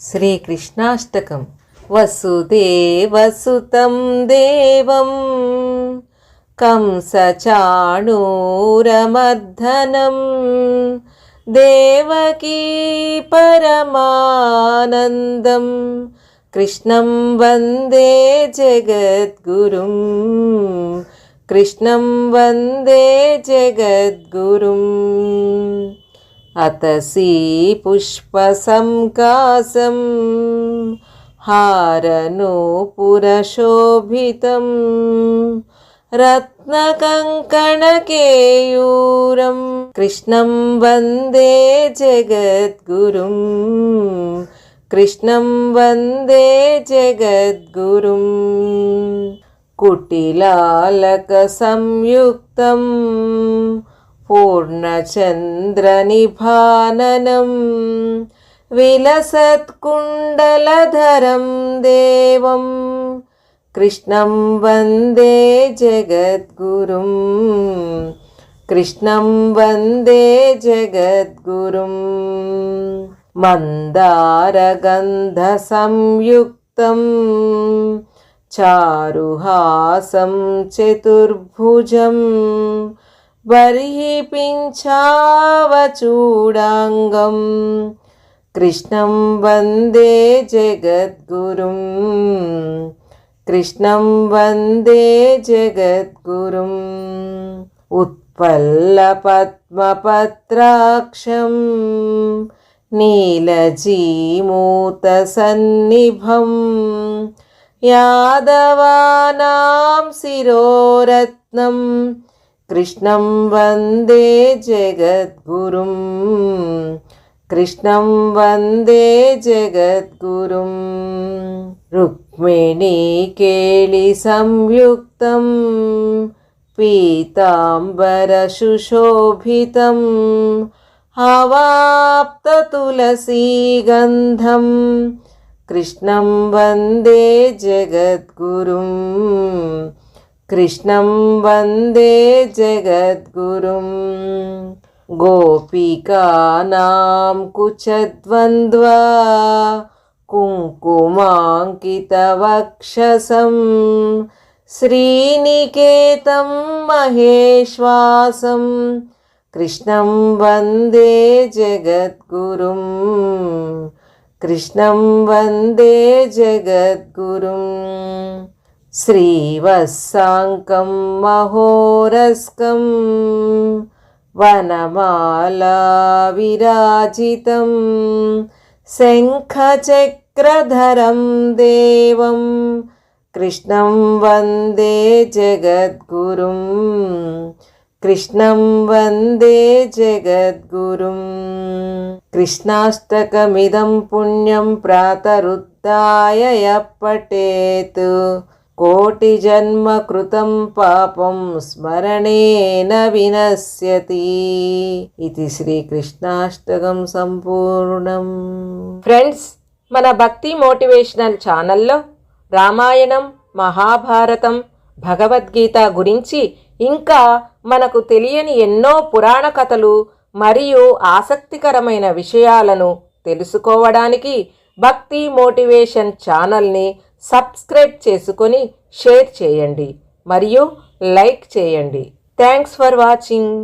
శ్రీకృష్ణాష్టకం. వసుదేవసుతం దేవం. కంసచాణూరమర్ధనం దేవకీ పరమానందం. కృష్ణం వందే జగద్గురుం. కృష్ణం వందే జగద్గురుం. అతసీ పుష్పసంకాసం హారనూపురశోభితం రత్నకంకణకేయూరం కృష్ణం వందే జగద్గురుం కృష్ణం వందే జగద్గురుం కుటిలాలక సంయుక్తం పూర్ణచంద్రనిభాననం విలసత్కుండలధరం దేవం కృష్ణం వందే జగద్గురుం కృష్ణం వందే జగద్గురుం మందారగంధసంయుక్తం చారుహాసం वर्हिपिञ्छावचूडाङ्गं कृष्णं वन्दे जगद्गुरुं कृष्णं वन्दे जगद्गुरुम् उत्पल्लपद्मपत्राक्षं नीलजीमूतसन्निभं यादवानां शिरोरत्नम् कृष्णं वन्दे जगद्गुरुं कृष्णं वन्दे जगद्गुरुं रुक्मिणीकेलिसंयुक्तं पीताम्बरसुशोभितं हवाप्ततुलसीगन्धं कृष्णं वन्दे जगद्गुरुं कृष्णं वन्दे जगद्गुरुं गोपिकानां कुचद्वन्द्वा कुङ्कुमाङ्कितवक्षसं श्रीनिकेतं महेश्वासं कृष्णं वन्दे जगद्गुरुं कृष्णं वन्दे जगद्गुरुं श्रीवत्साङ्कं महोरस्कं वनमाला विराजितं शङ्खचक्रधरं देवं कृष्णं वन्दे जगद्गुरुं कृष्णं वन्दे जगद्गुरुं कृष्णाष्टकमिदं पुण्यं प्रातरुद्धाय यः पठेत् कोटिजन्मकृतं पापं स्मरणेन विनश्यति ఇది శ్రీకృష్ణాష్టకం సంపూర్ణం ఫ్రెండ్స్ మన భక్తి మోటివేషనల్ ఛానల్లో రామాయణం మహాభారతం భగవద్గీత గురించి ఇంకా మనకు తెలియని ఎన్నో పురాణ కథలు మరియు ఆసక్తికరమైన విషయాలను తెలుసుకోవడానికి భక్తి మోటివేషన్ ఛానల్ని సబ్స్క్రైబ్ చేసుకొని షేర్ చేయండి మరియు లైక్ చేయండి. Thanks for watching.